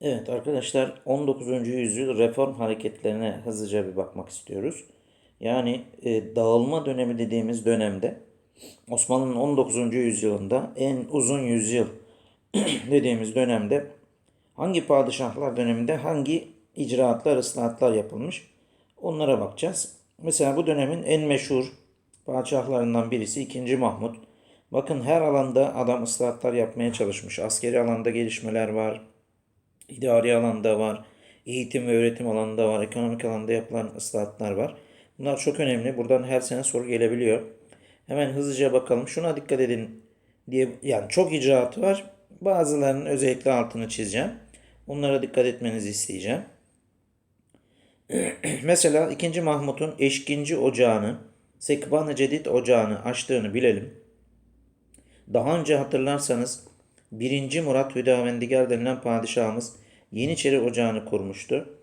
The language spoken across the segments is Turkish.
Evet arkadaşlar 19. yüzyıl reform hareketlerine hızlıca bir bakmak istiyoruz. Yani e, dağılma dönemi dediğimiz dönemde Osmanlı'nın 19. yüzyılında en uzun yüzyıl dediğimiz dönemde hangi padişahlar döneminde hangi icraatlar, ıslahatlar yapılmış onlara bakacağız. Mesela bu dönemin en meşhur padişahlarından birisi 2. Mahmut. Bakın her alanda adam ıslahatlar yapmaya çalışmış. Askeri alanda gelişmeler var. İdari alanda var, eğitim ve öğretim alanında var, ekonomik alanda yapılan ıslahatlar var. Bunlar çok önemli. Buradan her sene soru gelebiliyor. Hemen hızlıca bakalım. Şuna dikkat edin diye yani çok icraatı var. Bazılarının özellikle altını çizeceğim. Onlara dikkat etmenizi isteyeceğim. Mesela 2. Mahmut'un Eşkinci Ocağı'nı, Sekban-ı Cedid Ocağı'nı açtığını bilelim. Daha önce hatırlarsanız 1. Murat Hüdavendigar denilen padişahımız Yeniçeri Ocağı'nı kurmuştu.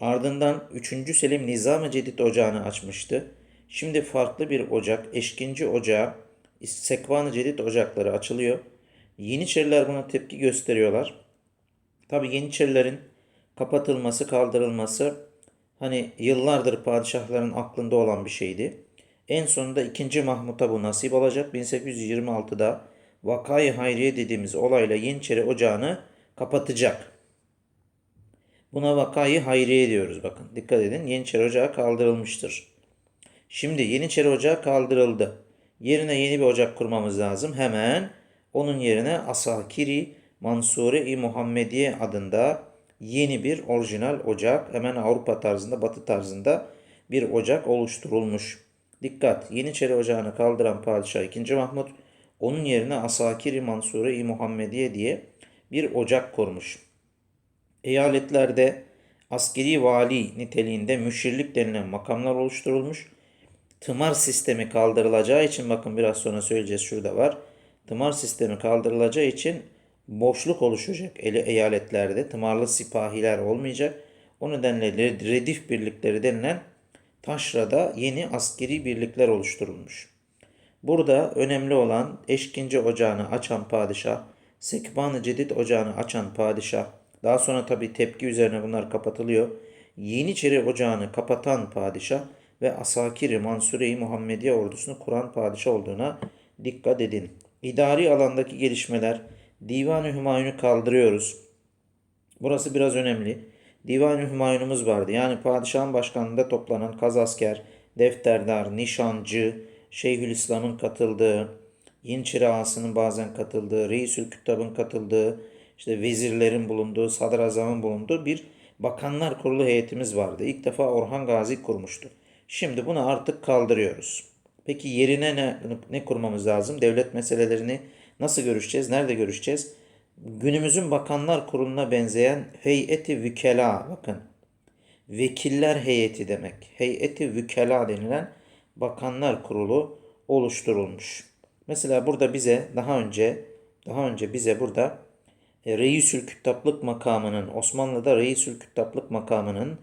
Ardından 3. Selim Nizam-ı Cedid Ocağı'nı açmıştı. Şimdi farklı bir ocak, Eşkinci Ocağı, Sekvan-ı Cedid Ocakları açılıyor. Yeniçeriler buna tepki gösteriyorlar. Tabi Yeniçerilerin kapatılması, kaldırılması hani yıllardır padişahların aklında olan bir şeydi. En sonunda 2. Mahmut'a bu nasip olacak. 1826'da Vakayı Hayriye dediğimiz olayla Yeniçeri Ocağı'nı kapatacak. Buna Vakayı Hayriye diyoruz bakın. Dikkat edin Yeniçeri Ocağı kaldırılmıştır. Şimdi Yeniçeri Ocağı kaldırıldı. Yerine yeni bir ocak kurmamız lazım. Hemen onun yerine Asakiri Mansure-i Muhammediye adında yeni bir orijinal ocak hemen Avrupa tarzında, Batı tarzında bir ocak oluşturulmuş. Dikkat! Yeniçeri Ocağı'nı kaldıran padişah 2. Mahmut onun yerine Asakiri Mansure-i Muhammediye diye bir ocak kurmuş. Eyaletlerde askeri vali niteliğinde müşirlik denilen makamlar oluşturulmuş. Tımar sistemi kaldırılacağı için bakın biraz sonra söyleyeceğiz şurada var. Tımar sistemi kaldırılacağı için boşluk oluşacak eyaletlerde. Tımarlı sipahiler olmayacak. O nedenle redif birlikleri denilen taşrada yeni askeri birlikler oluşturulmuş. Burada önemli olan Eşkinci Ocağı'nı açan padişah, Sekban-ı Cedid Ocağı'nı açan padişah, daha sonra tabi tepki üzerine bunlar kapatılıyor. Yeniçeri Ocağı'nı kapatan padişah ve Asakiri Mansure-i Muhammediye ordusunu kuran padişah olduğuna dikkat edin. İdari alandaki gelişmeler, Divan-ı Hümayun'u kaldırıyoruz. Burası biraz önemli. Divan-ı Hümayun'umuz vardı. Yani padişahın başkanlığında toplanan kazasker, defterdar, nişancı, Şeyhülislam'ın katıldığı, Yeniçeri ağasının bazen katıldığı, Reisül Küttab'ın katıldığı, işte vezirlerin bulunduğu, sadrazamın bulunduğu bir bakanlar kurulu heyetimiz vardı. İlk defa Orhan Gazi kurmuştu. Şimdi bunu artık kaldırıyoruz. Peki yerine ne, ne kurmamız lazım? Devlet meselelerini nasıl görüşeceğiz? Nerede görüşeceğiz? Günümüzün bakanlar kuruluna benzeyen heyeti vükela bakın. Vekiller heyeti demek. Heyeti vükela denilen bakanlar kurulu oluşturulmuş. Mesela burada bize daha önce daha önce bize burada e, Reisül Küttaplık makamının Osmanlı'da Reisül Küttaplık makamının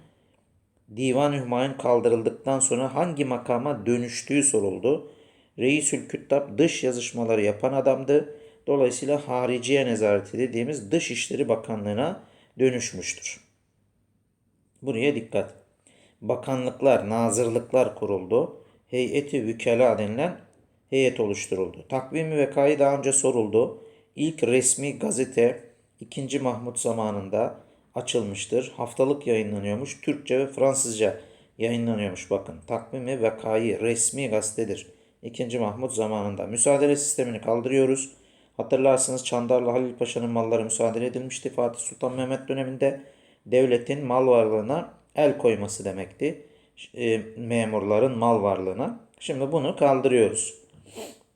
Divan-ı Hümayun kaldırıldıktan sonra hangi makama dönüştüğü soruldu. Reisül Küttab dış yazışmaları yapan adamdı. Dolayısıyla hariciye nezareti dediğimiz Dışişleri Bakanlığı'na dönüşmüştür. Buraya dikkat. Bakanlıklar, nazırlıklar kuruldu. Heyeti Vükela denilen heyet oluşturuldu. Takvimi vekayı daha önce soruldu. İlk resmi gazete 2. Mahmut zamanında açılmıştır. Haftalık yayınlanıyormuş. Türkçe ve Fransızca yayınlanıyormuş bakın. Takvimi vekayı resmi gazetedir. 2. Mahmut zamanında. Müsaade sistemini kaldırıyoruz. Hatırlarsınız Çandarlı Halil Paşa'nın malları müsaade edilmişti. Fatih Sultan Mehmet döneminde devletin mal varlığına el koyması demekti. E, memurların mal varlığına. Şimdi bunu kaldırıyoruz.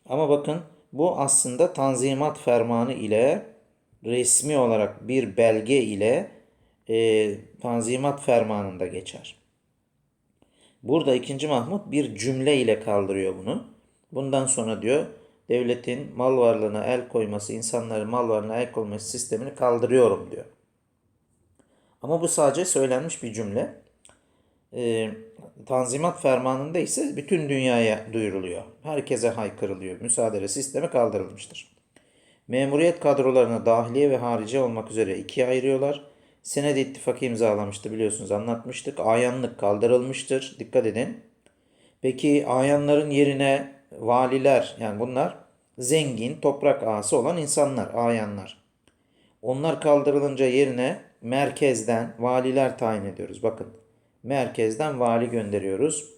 Ama bakın bu aslında Tanzimat Fermanı ile resmi olarak bir belge ile e, Tanzimat Fermanı'nda geçer. Burada 2. Mahmut bir cümle ile kaldırıyor bunu. Bundan sonra diyor devletin mal varlığına el koyması, insanların mal varlığına el koyması sistemini kaldırıyorum diyor. Ama bu sadece söylenmiş bir cümle. E, Tanzimat Fermanı'nda ise bütün dünyaya duyuruluyor. Herkese haykırılıyor. Müsaade sistemi kaldırılmıştır. Memuriyet kadrolarını dahiliye ve harici olmak üzere ikiye ayırıyorlar. Senedi ittifakı imzalamıştı biliyorsunuz anlatmıştık. Ayanlık kaldırılmıştır. Dikkat edin. Peki ayanların yerine valiler yani bunlar zengin toprak ağası olan insanlar, ayanlar. Onlar kaldırılınca yerine merkezden valiler tayin ediyoruz. Bakın merkezden vali gönderiyoruz.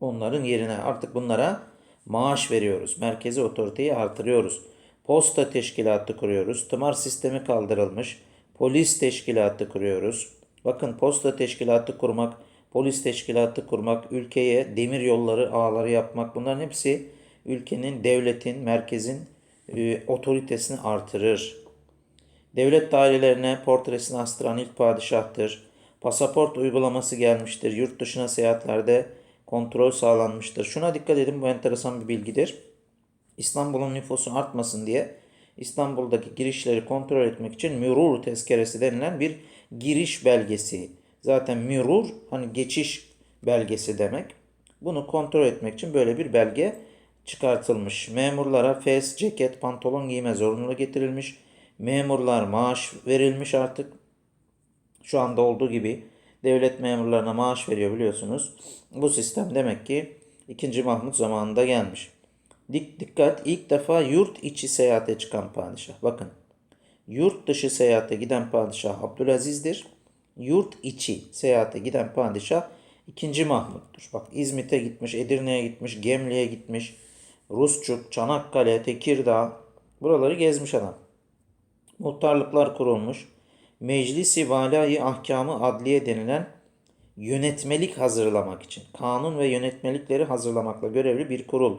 Onların yerine artık bunlara maaş veriyoruz. Merkezi otoriteyi artırıyoruz. Posta teşkilatı kuruyoruz. Tımar sistemi kaldırılmış. Polis teşkilatı kuruyoruz. Bakın posta teşkilatı kurmak, polis teşkilatı kurmak, ülkeye demir yolları, ağları yapmak bunların hepsi ülkenin, devletin, merkezin e, otoritesini artırır. Devlet dairelerine portresini astıran ilk padişahtır. Pasaport uygulaması gelmiştir. Yurt dışına seyahatlerde kontrol sağlanmıştır. Şuna dikkat edin bu enteresan bir bilgidir. İstanbul'un nüfusu artmasın diye İstanbul'daki girişleri kontrol etmek için mürur tezkeresi denilen bir giriş belgesi. Zaten mürur hani geçiş belgesi demek. Bunu kontrol etmek için böyle bir belge çıkartılmış. Memurlara fes, ceket, pantolon giyme zorunluluğu getirilmiş. Memurlar maaş verilmiş artık. Şu anda olduğu gibi devlet memurlarına maaş veriyor biliyorsunuz. Bu sistem demek ki 2. Mahmut zamanında gelmiş. Dik dikkat ilk defa yurt içi seyahate çıkan padişah. Bakın yurt dışı seyahate giden padişah Abdülaziz'dir. Yurt içi seyahate giden padişah 2. Mahmut'tur. Bak İzmit'e gitmiş, Edirne'ye gitmiş, Gemli'ye gitmiş, Rusçuk, Çanakkale, Tekirdağ buraları gezmiş adam. Muhtarlıklar kurulmuş. Meclisi Valayı Ahkamı Adliye denilen yönetmelik hazırlamak için, kanun ve yönetmelikleri hazırlamakla görevli bir kurul.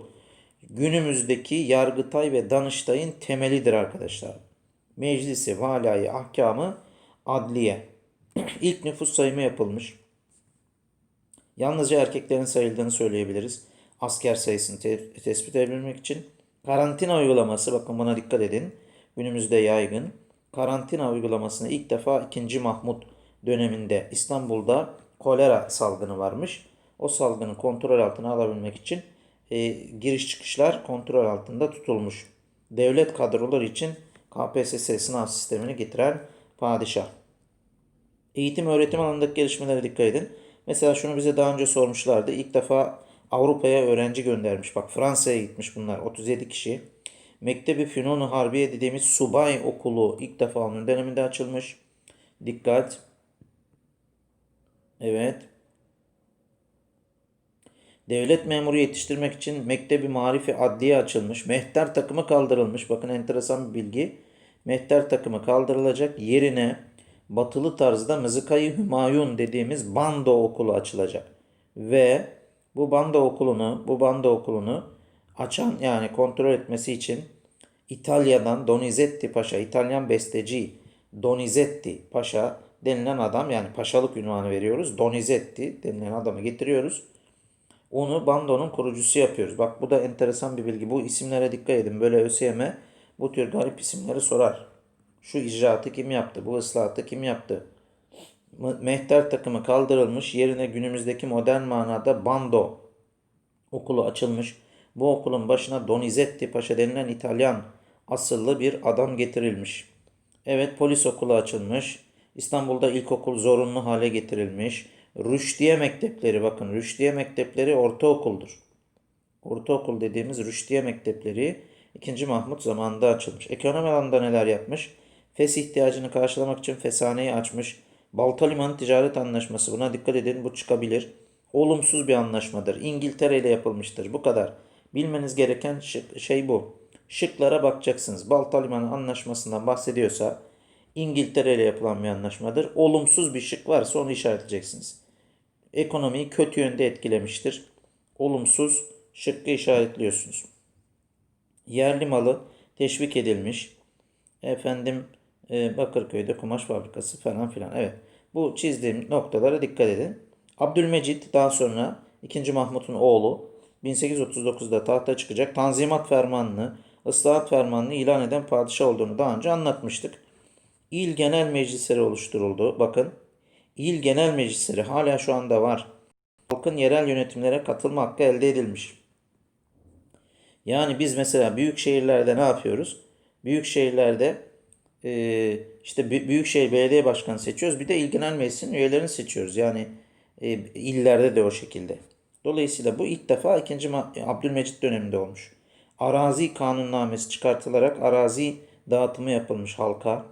Günümüzdeki Yargıtay ve Danıştay'ın temelidir arkadaşlar. Meclisi Valayı Ahkamı Adliye. İlk nüfus sayımı yapılmış. Yalnızca erkeklerin sayıldığını söyleyebiliriz. Asker sayısını te- tespit edebilmek için. Karantina uygulaması bakın buna dikkat edin. Günümüzde yaygın. Karantina uygulamasını ilk defa 2. Mahmut döneminde İstanbul'da kolera salgını varmış. O salgını kontrol altına alabilmek için e, giriş çıkışlar kontrol altında tutulmuş. Devlet kadroları için KPSS sınav sistemini getiren padişah. Eğitim öğretim alanındaki gelişmelere dikkat edin. Mesela şunu bize daha önce sormuşlardı. İlk defa Avrupa'ya öğrenci göndermiş. Bak Fransa'ya gitmiş bunlar 37 kişi. Mektebi Fünun-u Harbiye dediğimiz subay okulu ilk defa onun döneminde açılmış. Dikkat. Evet. Devlet memuru yetiştirmek için Mektebi Marifi Adliye açılmış. Mehter takımı kaldırılmış. Bakın enteresan bir bilgi. Mehter takımı kaldırılacak. Yerine batılı tarzda Mızıkayı Hümayun dediğimiz bando okulu açılacak. Ve bu bando okulunu, bu bando okulunu açan yani kontrol etmesi için İtalya'dan Donizetti Paşa, İtalyan besteci Donizetti Paşa denilen adam yani paşalık ünvanı veriyoruz. Donizetti denilen adamı getiriyoruz. Onu bandonun kurucusu yapıyoruz. Bak bu da enteresan bir bilgi. Bu isimlere dikkat edin. Böyle ÖSYM bu tür garip isimleri sorar. Şu icraatı kim yaptı? Bu ıslahatı kim yaptı? Mehter takımı kaldırılmış. Yerine günümüzdeki modern manada bando okulu açılmış. Bu okulun başına Donizetti Paşa denilen İtalyan asıllı bir adam getirilmiş. Evet polis okulu açılmış. İstanbul'da ilkokul zorunlu hale getirilmiş. Rüşdiye mektepleri bakın Rüşdiye mektepleri ortaokuldur. Ortaokul dediğimiz Rüşdiye mektepleri 2. Mahmut zamanında açılmış. Ekonomi alanında neler yapmış? Fes ihtiyacını karşılamak için feshaneyi açmış. Balta Limanı Ticaret Anlaşması buna dikkat edin bu çıkabilir. Olumsuz bir anlaşmadır. İngiltere ile yapılmıştır. Bu kadar. Bilmeniz gereken şey bu. Şıklara bakacaksınız. Balta Limanı Anlaşması'ndan bahsediyorsa İngiltere ile yapılan bir anlaşmadır. Olumsuz bir şık varsa onu işaretleyeceksiniz. Ekonomiyi kötü yönde etkilemiştir. Olumsuz şıkkı işaretliyorsunuz. Yerli malı teşvik edilmiş. Efendim e, Bakırköy'de kumaş fabrikası falan filan. Evet. Bu çizdiğim noktalara dikkat edin. Abdülmecit daha sonra 2. Mahmut'un oğlu 1839'da tahta çıkacak Tanzimat Fermanı'nı, Islahat Fermanı'nı ilan eden padişah olduğunu daha önce anlatmıştık. İl genel meclisleri oluşturuldu. Bakın il genel meclisleri hala şu anda var. Halkın yerel yönetimlere katılma hakkı elde edilmiş. Yani biz mesela büyük şehirlerde ne yapıyoruz? Büyük şehirlerde e, işte Bü- Büyükşehir Belediye Başkanı seçiyoruz. Bir de İl Genel Meclisi'nin üyelerini seçiyoruz. Yani e, illerde de o şekilde. Dolayısıyla bu ilk defa 2. Ma- Abdülmecit döneminde olmuş. Arazi kanunnamesi çıkartılarak arazi dağıtımı yapılmış halka.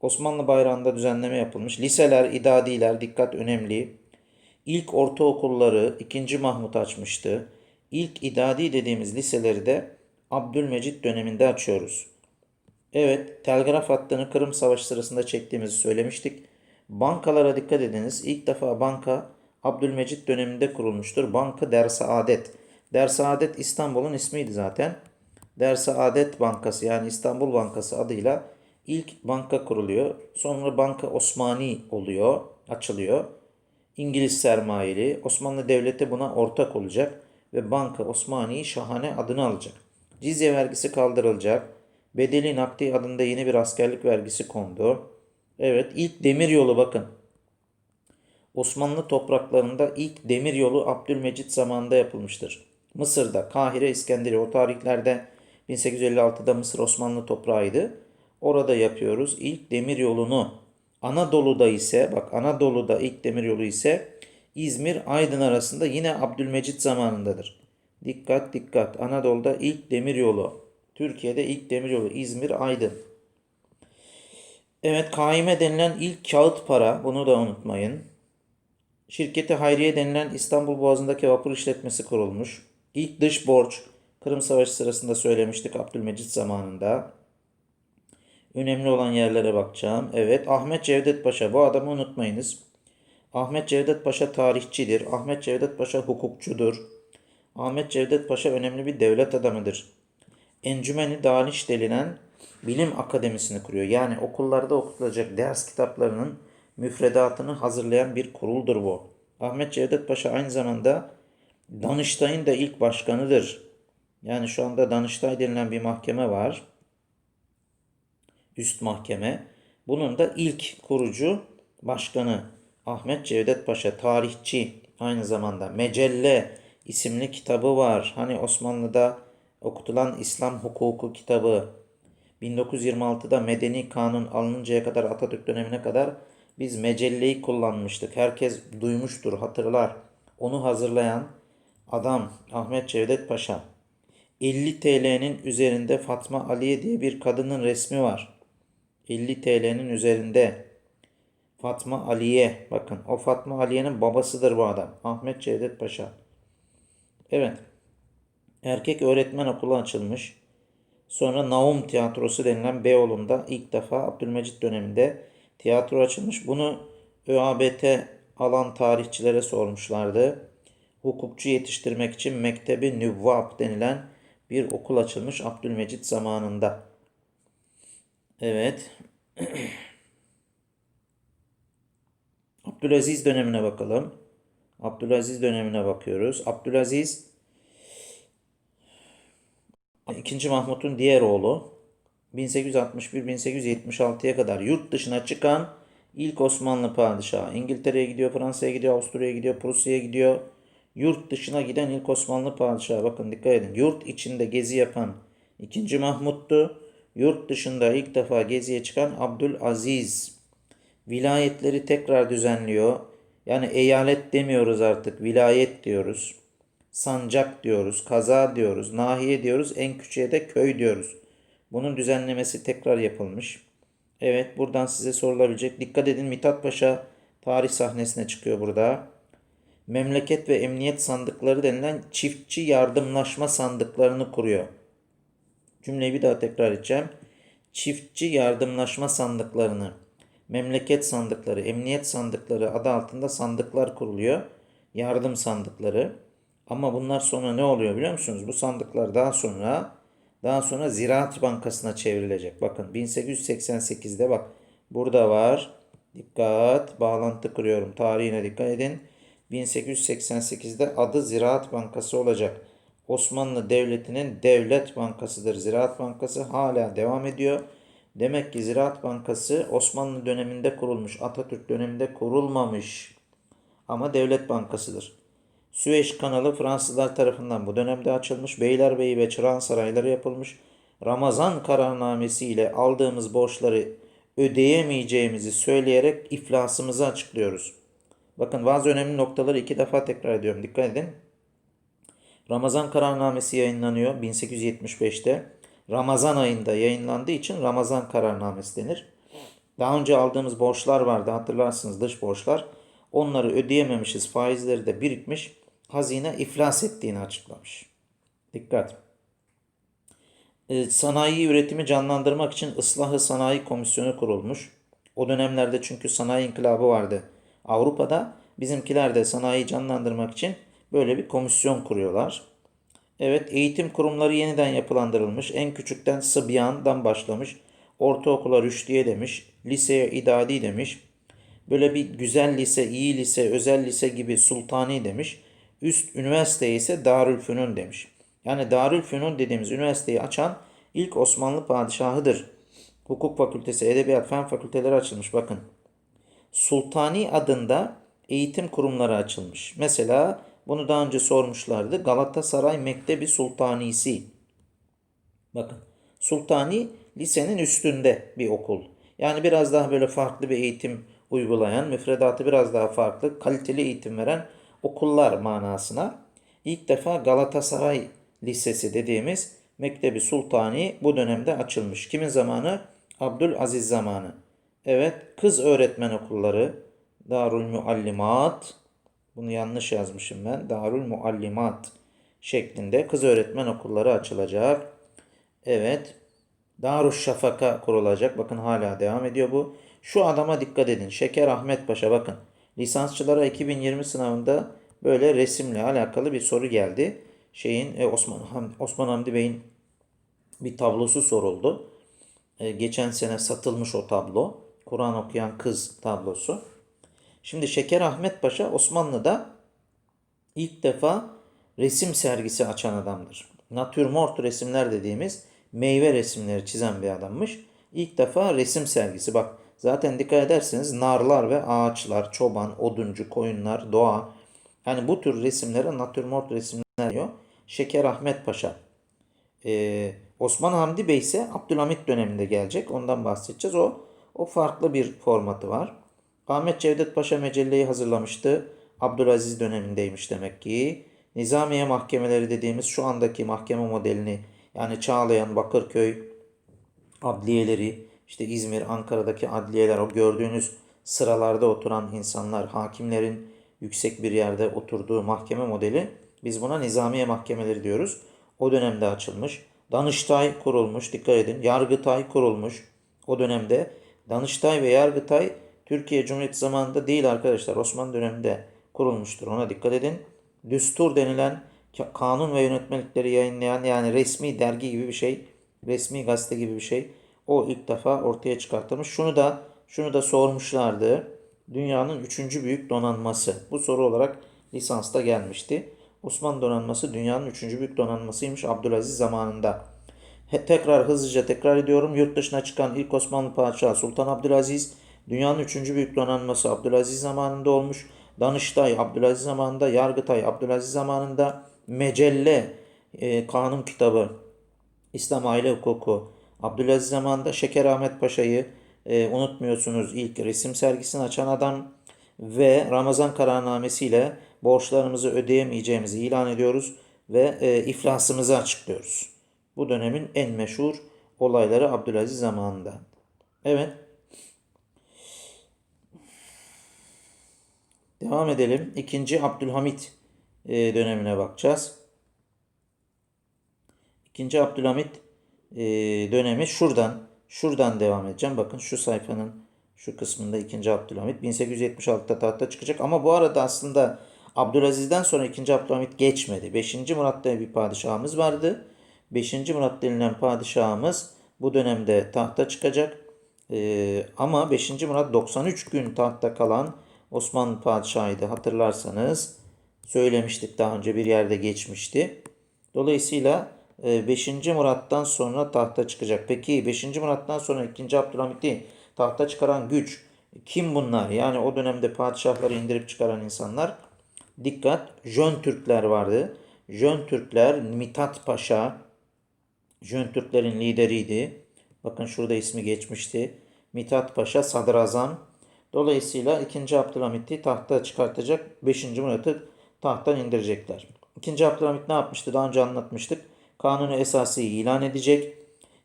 Osmanlı bayrağında düzenleme yapılmış. Liseler, idadiler dikkat önemli. İlk ortaokulları 2. Mahmut açmıştı. İlk idadi dediğimiz liseleri de Abdülmecit döneminde açıyoruz. Evet, telgraf hattını Kırım Savaşı sırasında çektiğimizi söylemiştik. Bankalara dikkat ediniz. İlk defa banka Abdülmecit döneminde kurulmuştur. Banka Dersaadet. Dersaadet İstanbul'un ismiydi zaten. Dersaadet Bankası yani İstanbul Bankası adıyla ilk banka kuruluyor. Sonra Banka Osmani oluyor, açılıyor. İngiliz sermayeli. Osmanlı Devleti buna ortak olacak ve Banka Osmani şahane adını alacak. Cizye vergisi kaldırılacak. Bedeli nakdi adında yeni bir askerlik vergisi kondu. Evet ilk demir yolu bakın. Osmanlı topraklarında ilk demir yolu Abdülmecit zamanında yapılmıştır. Mısır'da, Kahire, İskenderiye o tarihlerde 1856'da Mısır Osmanlı toprağıydı. Orada yapıyoruz ilk demir yolunu. Anadolu'da ise bak Anadolu'da ilk demir yolu ise İzmir Aydın arasında yine Abdülmecit zamanındadır. Dikkat dikkat Anadolu'da ilk demir yolu. Türkiye'de ilk demir yolu İzmir Aydın. Evet kaime denilen ilk kağıt para bunu da unutmayın. Şirketi Hayriye denilen İstanbul Boğazı'ndaki vapur işletmesi kurulmuş. İlk dış borç Kırım Savaşı sırasında söylemiştik Abdülmecit zamanında. Önemli olan yerlere bakacağım. Evet Ahmet Cevdet Paşa bu adamı unutmayınız. Ahmet Cevdet Paşa tarihçidir. Ahmet Cevdet Paşa hukukçudur. Ahmet Cevdet Paşa önemli bir devlet adamıdır. Encümeni Daniş denilen bilim akademisini kuruyor. Yani okullarda okutulacak ders kitaplarının müfredatını hazırlayan bir kuruldur bu. Ahmet Cevdet Paşa aynı zamanda Danıştay'ın da ilk başkanıdır. Yani şu anda Danıştay denilen bir mahkeme var. Üst mahkeme. Bunun da ilk kurucu başkanı Ahmet Cevdet Paşa tarihçi aynı zamanda Mecelle isimli kitabı var. Hani Osmanlı'da okutulan İslam hukuku kitabı 1926'da Medeni Kanun alınıncaya kadar Atatürk dönemine kadar biz mecelleyi kullanmıştık. Herkes duymuştur, hatırlar. Onu hazırlayan adam Ahmet Cevdet Paşa. 50 TL'nin üzerinde Fatma Aliye diye bir kadının resmi var. 50 TL'nin üzerinde Fatma Aliye. Bakın o Fatma Aliye'nin babasıdır bu adam. Ahmet Cevdet Paşa. Evet. Erkek öğretmen okulu açılmış. Sonra Naum Tiyatrosu denilen Beyoğlu'nda ilk defa Abdülmecit döneminde tiyatro açılmış. Bunu ÖABT alan tarihçilere sormuşlardı. Hukukçu yetiştirmek için Mektebi Nüvvab denilen bir okul açılmış Abdülmecit zamanında. Evet. Abdülaziz dönemine bakalım. Abdülaziz dönemine bakıyoruz. Abdülaziz 2. Mahmut'un diğer oğlu 1861-1876'ya kadar yurt dışına çıkan ilk Osmanlı padişahı. İngiltere'ye gidiyor, Fransa'ya gidiyor, Avusturya'ya gidiyor, Prusya'ya gidiyor. Yurt dışına giden ilk Osmanlı padişahı. Bakın dikkat edin. Yurt içinde gezi yapan 2. Mahmut'tu. Yurt dışında ilk defa geziye çıkan Abdülaziz. Vilayetleri tekrar düzenliyor. Yani eyalet demiyoruz artık, vilayet diyoruz. Sancak diyoruz, kaza diyoruz, nahiye diyoruz, en küçüğe de köy diyoruz. Bunun düzenlemesi tekrar yapılmış. Evet, buradan size sorulabilecek. Dikkat edin Mithat Paşa tarih sahnesine çıkıyor burada. Memleket ve emniyet sandıkları denilen çiftçi yardımlaşma sandıklarını kuruyor. Cümleyi bir daha tekrar edeceğim. Çiftçi yardımlaşma sandıklarını, memleket sandıkları, emniyet sandıkları adı altında sandıklar kuruluyor. Yardım sandıkları. Ama bunlar sonra ne oluyor biliyor musunuz? Bu sandıklar daha sonra daha sonra Ziraat Bankası'na çevrilecek. Bakın 1888'de bak burada var. Dikkat, bağlantı kuruyorum. Tarihine dikkat edin. 1888'de adı Ziraat Bankası olacak. Osmanlı Devleti'nin devlet bankasıdır. Ziraat Bankası hala devam ediyor. Demek ki Ziraat Bankası Osmanlı döneminde kurulmuş, Atatürk döneminde kurulmamış. Ama devlet bankasıdır. Süveyş kanalı Fransızlar tarafından bu dönemde açılmış. Beylerbeyi ve Çırağan sarayları yapılmış. Ramazan kararnamesi ile aldığımız borçları ödeyemeyeceğimizi söyleyerek iflasımızı açıklıyoruz. Bakın bazı önemli noktaları iki defa tekrar ediyorum. Dikkat edin. Ramazan kararnamesi yayınlanıyor 1875'te. Ramazan ayında yayınlandığı için Ramazan kararnamesi denir. Daha önce aldığımız borçlar vardı hatırlarsınız dış borçlar. Onları ödeyememişiz faizleri de birikmiş. Hazine iflas ettiğini açıklamış. Dikkat. E, sanayi üretimi canlandırmak için ıslahı sanayi komisyonu kurulmuş. O dönemlerde çünkü sanayi inkılabı vardı. Avrupa'da bizimkiler de sanayi canlandırmak için böyle bir komisyon kuruyorlar. Evet eğitim kurumları yeniden yapılandırılmış. En küçükten Sıbyan'dan başlamış. Ortaokula Rüşdiye demiş. Liseye İdadi demiş. Böyle bir güzel lise, iyi lise, özel lise gibi sultani demiş. Üst üniversiteye ise Darülfünun demiş. Yani Darülfünun dediğimiz üniversiteyi açan ilk Osmanlı padişahıdır. Hukuk fakültesi, edebiyat, fen fakülteleri açılmış bakın. Sultani adında eğitim kurumları açılmış. Mesela bunu daha önce sormuşlardı. Galatasaray Mektebi Sultanisi. Bakın Sultani lisenin üstünde bir okul. Yani biraz daha böyle farklı bir eğitim uygulayan, müfredatı biraz daha farklı, kaliteli eğitim veren okullar manasına. İlk defa Galatasaray Lisesi dediğimiz Mektebi Sultani bu dönemde açılmış. Kimin zamanı? Abdülaziz zamanı. Evet, kız öğretmen okulları, Darül Muallimat, bunu yanlış yazmışım ben. Darül Muallimat şeklinde kız öğretmen okulları açılacak. Evet. Darüşşafaka kurulacak. Bakın hala devam ediyor bu. Şu adama dikkat edin. Şeker Ahmet Paşa bakın. Lisansçılara 2020 sınavında böyle resimle alakalı bir soru geldi. Şeyin e, Osman Ham- Osman Hamdi Bey'in bir tablosu soruldu. E, geçen sene satılmış o tablo. Kur'an okuyan kız tablosu. Şimdi Şeker Ahmet Paşa Osmanlı'da ilk defa resim sergisi açan adamdır. Natürmort resimler dediğimiz meyve resimleri çizen bir adammış. İlk defa resim sergisi. Bak zaten dikkat ederseniz narlar ve ağaçlar, çoban, oduncu, koyunlar, doğa. Yani bu tür resimlere natürmort resimler diyor. Şeker Ahmet Paşa. Ee, Osman Hamdi Bey ise Abdülhamit döneminde gelecek. Ondan bahsedeceğiz. O o farklı bir formatı var. Ahmet Cevdet Paşa Mecelle'yi hazırlamıştı. Abdülaziz dönemindeymiş demek ki. Nizamiye mahkemeleri dediğimiz şu andaki mahkeme modelini yani Çağlayan, Bakırköy adliyeleri, işte İzmir, Ankara'daki adliyeler, o gördüğünüz sıralarda oturan insanlar, hakimlerin yüksek bir yerde oturduğu mahkeme modeli biz buna nizamiye mahkemeleri diyoruz. O dönemde açılmış. Danıştay kurulmuş. Dikkat edin. Yargıtay kurulmuş. O dönemde Danıştay ve Yargıtay Türkiye Cumhuriyeti zamanında değil arkadaşlar. Osmanlı döneminde kurulmuştur. Ona dikkat edin. Düstur denilen ka- kanun ve yönetmelikleri yayınlayan yani resmi dergi gibi bir şey, resmi gazete gibi bir şey. O ilk defa ortaya çıkartılmış. Şunu da şunu da sormuşlardı. Dünyanın üçüncü büyük donanması. Bu soru olarak lisansta gelmişti. Osmanlı donanması dünyanın üçüncü büyük donanmasıymış Abdülaziz zamanında. He- tekrar hızlıca tekrar ediyorum. Yurt dışına çıkan ilk Osmanlı padişahı Sultan Abdülaziz dünyanın üçüncü büyük donanması Abdülaziz zamanında olmuş. Danıştay Abdülaziz zamanında, Yargıtay Abdülaziz zamanında, Mecelle e, kanun kitabı İslam aile hukuku Abdülaziz zamanında Şeker Ahmet Paşa'yı e, unutmuyorsunuz ilk resim sergisini açan adam ve Ramazan kararnamesiyle borçlarımızı ödeyemeyeceğimizi ilan ediyoruz ve e, iflasımızı açıklıyoruz. Bu dönemin en meşhur olayları Abdülaziz zamanında. Evet. Devam edelim. İkinci Abdülhamit e, dönemine bakacağız. İkinci Abdülhamit e, dönemi şuradan şuradan devam edeceğim. Bakın şu sayfanın şu kısmında ikinci Abdülhamit 1876'da tahta çıkacak ama bu arada aslında Abdülaziz'den sonra ikinci Abdülhamit geçmedi. 5. Murat diye bir padişahımız vardı. 5. Murat denilen padişahımız bu dönemde tahta çıkacak. Ee, ama 5. Murat 93 gün tahtta kalan Osmanlı padişahıydı hatırlarsanız. Söylemiştik daha önce bir yerde geçmişti. Dolayısıyla 5. Murat'tan sonra tahta çıkacak. Peki 5. Murat'tan sonra 2. Abdülhamit'i tahta çıkaran güç kim bunlar? Yani o dönemde padişahları indirip çıkaran insanlar. Dikkat, Jön Türkler vardı. Jön Türkler Mithat Paşa Jön Türklerin lideriydi. Bakın şurada ismi geçmişti. Mithat Paşa sadrazam. Dolayısıyla 2. Abdülhamit'i tahta çıkartacak 5. Murat'ı tahttan indirecekler. 2. Abdülhamit ne yapmıştı? Daha önce anlatmıştık. Kanunu esası ilan edecek.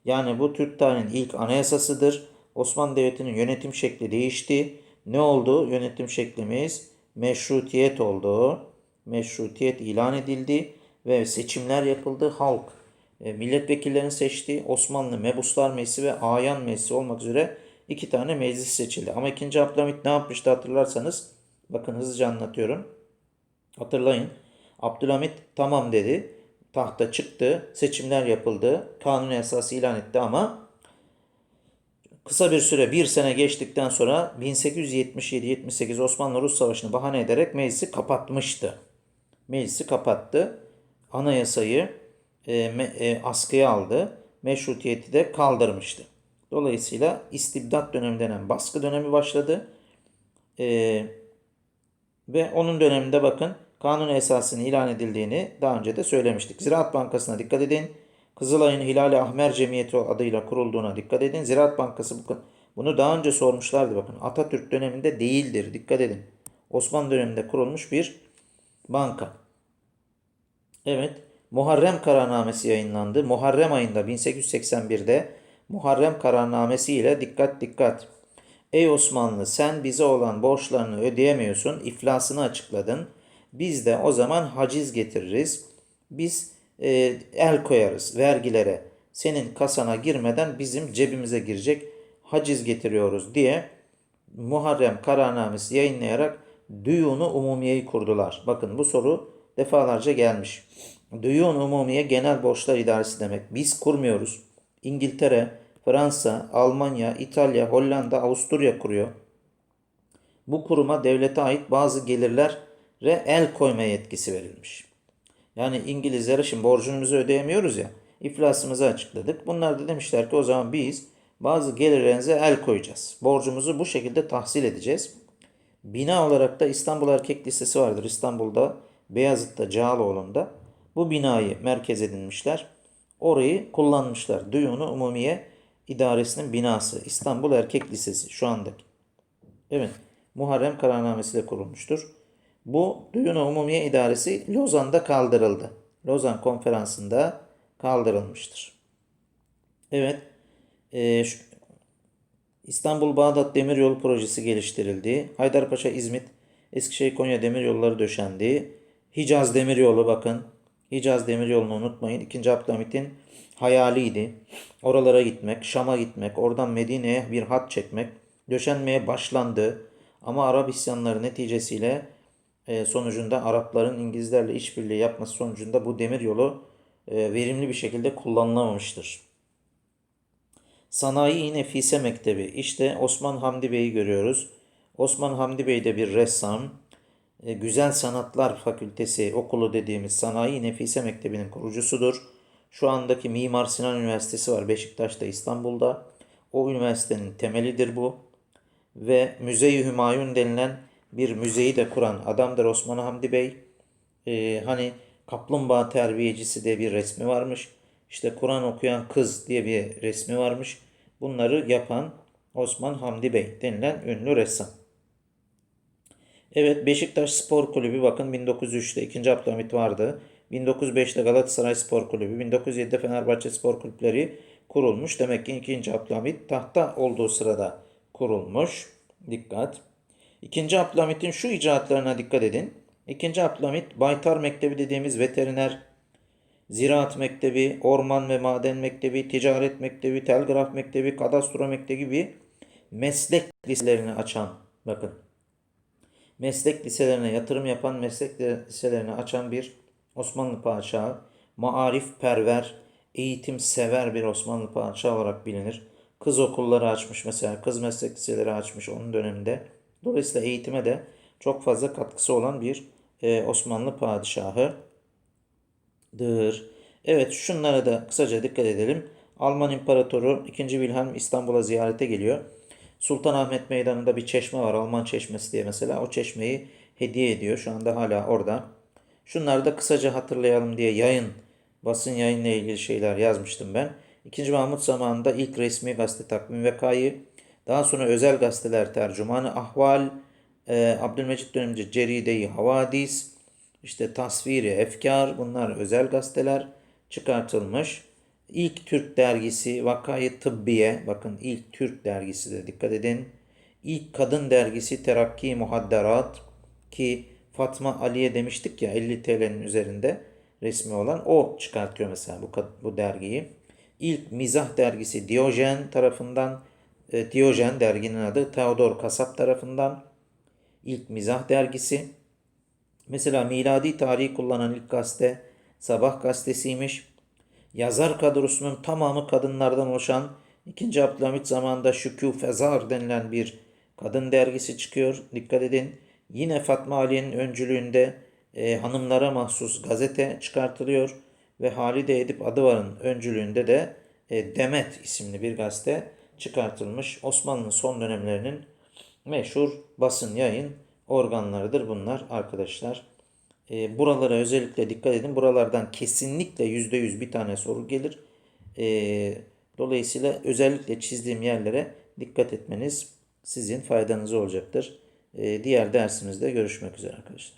Yani bu Türk tarihinin ilk anayasasıdır. Osmanlı Devleti'nin yönetim şekli değişti. Ne oldu? Yönetim şeklimiz meşrutiyet oldu. Meşrutiyet ilan edildi ve seçimler yapıldı. Halk e, milletvekillerini seçti. Osmanlı Mebuslar Meclisi ve Ayan Meclisi olmak üzere iki tane meclis seçildi. Ama 2. Abdülhamit ne yapmıştı hatırlarsanız bakın hızlıca anlatıyorum. Hatırlayın. Abdülhamit tamam dedi. Tahta çıktı. Seçimler yapıldı. Kanun esası ilan etti ama kısa bir süre bir sene geçtikten sonra 1877-78 Osmanlı-Rus Savaşı'nı bahane ederek meclisi kapatmıştı. Meclisi kapattı. Anayasayı e, me- e, askıya aldı. Meşrutiyeti de kaldırmıştı. Dolayısıyla istibdat dönemi denen baskı dönemi başladı. E, ve onun döneminde bakın kanun esasının ilan edildiğini daha önce de söylemiştik. Ziraat Bankası'na dikkat edin. Kızılay'ın Hilali Ahmer Cemiyeti adıyla kurulduğuna dikkat edin. Ziraat Bankası bu- bunu daha önce sormuşlardı bakın. Atatürk döneminde değildir. Dikkat edin. Osmanlı döneminde kurulmuş bir banka. Evet. Muharrem kararnamesi yayınlandı. Muharrem ayında 1881'de Muharrem kararnamesi ile dikkat dikkat. Ey Osmanlı sen bize olan borçlarını ödeyemiyorsun. iflasını açıkladın. Biz de o zaman haciz getiririz. Biz e, el koyarız vergilere. Senin kasana girmeden bizim cebimize girecek haciz getiriyoruz diye Muharrem kararnamesi yayınlayarak Düyunu Umumiye'yi kurdular. Bakın bu soru defalarca gelmiş. Düyun Umumiye Genel Borçlar İdaresi demek. Biz kurmuyoruz. İngiltere, Fransa, Almanya, İtalya, Hollanda, Avusturya kuruyor. Bu kuruma devlete ait bazı gelirlere el koyma yetkisi verilmiş. Yani İngilizlere şimdi borcumuzu ödeyemiyoruz ya. iflasımızı açıkladık. Bunlar da demişler ki o zaman biz bazı gelirlerinize el koyacağız. Borcumuzu bu şekilde tahsil edeceğiz. Bina olarak da İstanbul Erkek Lisesi vardır. İstanbul'da, Beyazıt'ta, Cağaloğlu'nda. Bu binayı merkez edinmişler. Orayı kullanmışlar. Düyunu Umumiye İdaresi'nin binası. İstanbul Erkek Lisesi şu andaki. Evet. Muharrem kararnamesi de kurulmuştur. Bu Düyunu Umumiye İdaresi Lozan'da kaldırıldı. Lozan konferansında kaldırılmıştır. Evet. Ee, şu- İstanbul-Bağdat Demiryolu projesi geliştirildi. Haydarpaşa İzmit, Eskişehir Konya demiryolları döşendi. Hicaz Demiryolu bakın. Hicaz Demiryolu'nu unutmayın. İkinci Abdülhamit'in hayaliydi. Oralara gitmek, Şam'a gitmek, oradan Medine'ye bir hat çekmek. Döşenmeye başlandı. Ama Arap isyanları neticesiyle e, sonucunda Arapların İngilizlerle işbirliği yapması sonucunda bu demiryolu e, verimli bir şekilde kullanılamamıştır. Sanayi Nefise Mektebi. İşte Osman Hamdi Bey'i görüyoruz. Osman Hamdi Bey de bir ressam. E, Güzel Sanatlar Fakültesi okulu dediğimiz Sanayi Nefise Mektebi'nin kurucusudur. Şu andaki Mimar Sinan Üniversitesi var Beşiktaş'ta İstanbul'da. O üniversitenin temelidir bu. Ve Müze-i Hümayun denilen bir müzeyi de kuran adamdır Osman Hamdi Bey. Ee, hani kaplumbağa terbiyecisi diye bir resmi varmış. İşte Kur'an okuyan kız diye bir resmi varmış. Bunları yapan Osman Hamdi Bey denilen ünlü ressam. Evet Beşiktaş Spor Kulübü bakın 1903'te 2. Abdülhamit vardı. 1905'te Galatasaray Spor Kulübü, 1907'de Fenerbahçe Spor Kulüpleri kurulmuş. Demek ki 2. Abdülhamit tahta olduğu sırada kurulmuş. Dikkat. 2. Abdülhamit'in şu icraatlarına dikkat edin. 2. Abdülhamit Baytar Mektebi dediğimiz veteriner, Ziraat Mektebi, Orman ve Maden Mektebi, Ticaret Mektebi, Telgraf Mektebi, Kadastro Mektebi gibi meslek liselerini açan, bakın meslek liselerine yatırım yapan meslek liselerini açan bir Osmanlı padişahı, maarif perver, eğitim sever bir Osmanlı padişahı olarak bilinir. Kız okulları açmış mesela, kız meslek liseleri açmış onun döneminde. Dolayısıyla eğitime de çok fazla katkısı olan bir e, Osmanlı padişahıdır. Evet şunlara da kısaca dikkat edelim. Alman İmparatoru 2. Wilhelm İstanbul'a ziyarete geliyor. Sultanahmet Meydanı'nda bir çeşme var. Alman çeşmesi diye mesela. O çeşmeyi hediye ediyor. Şu anda hala orada. Şunları da kısaca hatırlayalım diye yayın, basın yayınla ilgili şeyler yazmıştım ben. 2. Mahmut zamanında ilk resmi gazete takvim vekayı, Daha sonra özel gazeteler tercümanı ahval, e, Abdülmecit dönemince Ceride-i Havadis, işte Tasviri Efkar bunlar özel gazeteler çıkartılmış. İlk Türk dergisi Vakayı Tıbbiye, bakın ilk Türk dergisi de dikkat edin. İlk kadın dergisi Terakki Muhadderat ki Fatma Ali'ye demiştik ya 50 TL'nin üzerinde resmi olan o çıkartıyor mesela bu, bu dergiyi. İlk mizah dergisi Diyojen tarafından, e, Diyojen derginin adı Theodor Kasap tarafından ilk mizah dergisi. Mesela miladi tarihi kullanan ilk gazete Sabah gazetesiymiş. Yazar kadrosunun tamamı kadınlardan oluşan 2. Abdülhamit zamanında Şükû Fezar denilen bir kadın dergisi çıkıyor. Dikkat edin. Yine Fatma Ali'nin öncülüğünde e, hanımlara mahsus gazete çıkartılıyor ve Halide Edip Adıvar'ın öncülüğünde de e, Demet isimli bir gazete çıkartılmış. Osmanlı'nın son dönemlerinin meşhur basın yayın organlarıdır bunlar arkadaşlar. E, buralara özellikle dikkat edin. Buralardan kesinlikle %100 bir tane soru gelir. E, dolayısıyla özellikle çizdiğim yerlere dikkat etmeniz sizin faydanıza olacaktır. E, diğer dersimizde görüşmek üzere arkadaşlar.